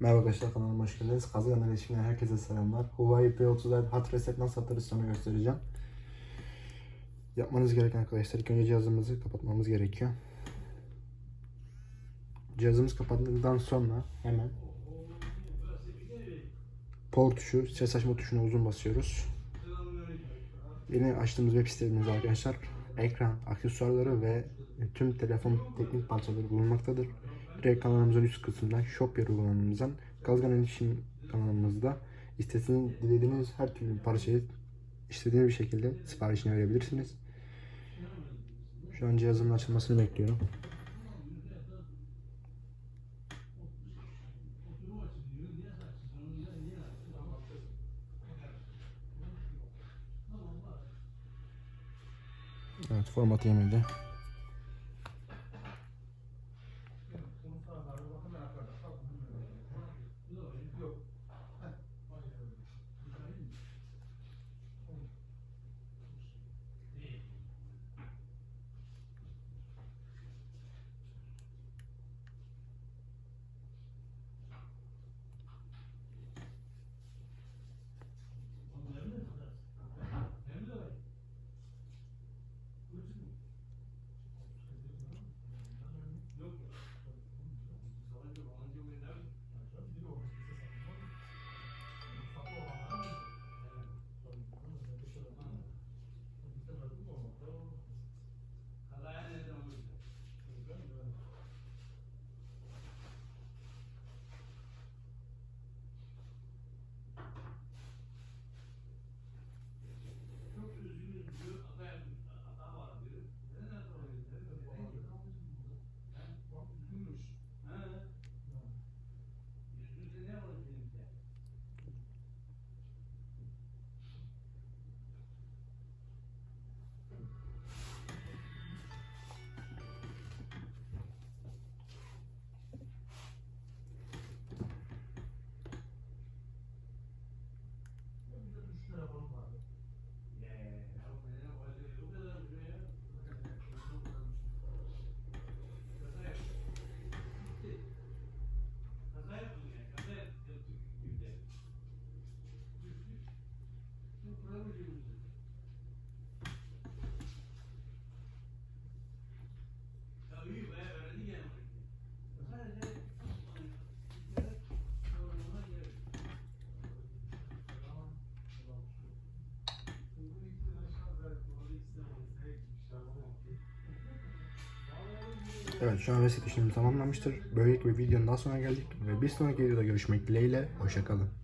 Merhaba arkadaşlar kanalıma hoş geldiniz. Kazıgan iletişimden herkese selamlar. Huawei P30'lar hot reset nasıl atarız sonra göstereceğim. Yapmanız gereken arkadaşlar ilk önce cihazımızı kapatmamız gerekiyor. Cihazımız kapatıldıktan sonra hemen power tuşu, ses açma tuşuna uzun basıyoruz. Yeni açtığımız web sitemizde arkadaşlar ekran, aksesuarları ve tüm telefon teknik parçaları bulunmaktadır. Direkt kanalımızın üst kısmından Shop yer uygulamamızdan Gazgan İletişim kanalımızda istediğiniz, dilediğiniz her türlü parçayı istediğiniz bir şekilde siparişini verebilirsiniz. Şu an cihazımın açılmasını bekliyorum. Evet format yemedi. Trabajando. Evet şu an reset işlemi tamamlanmıştır. Böylelikle videonun daha sonuna geldik ve bir sonraki videoda görüşmek dileğiyle. Hoşçakalın.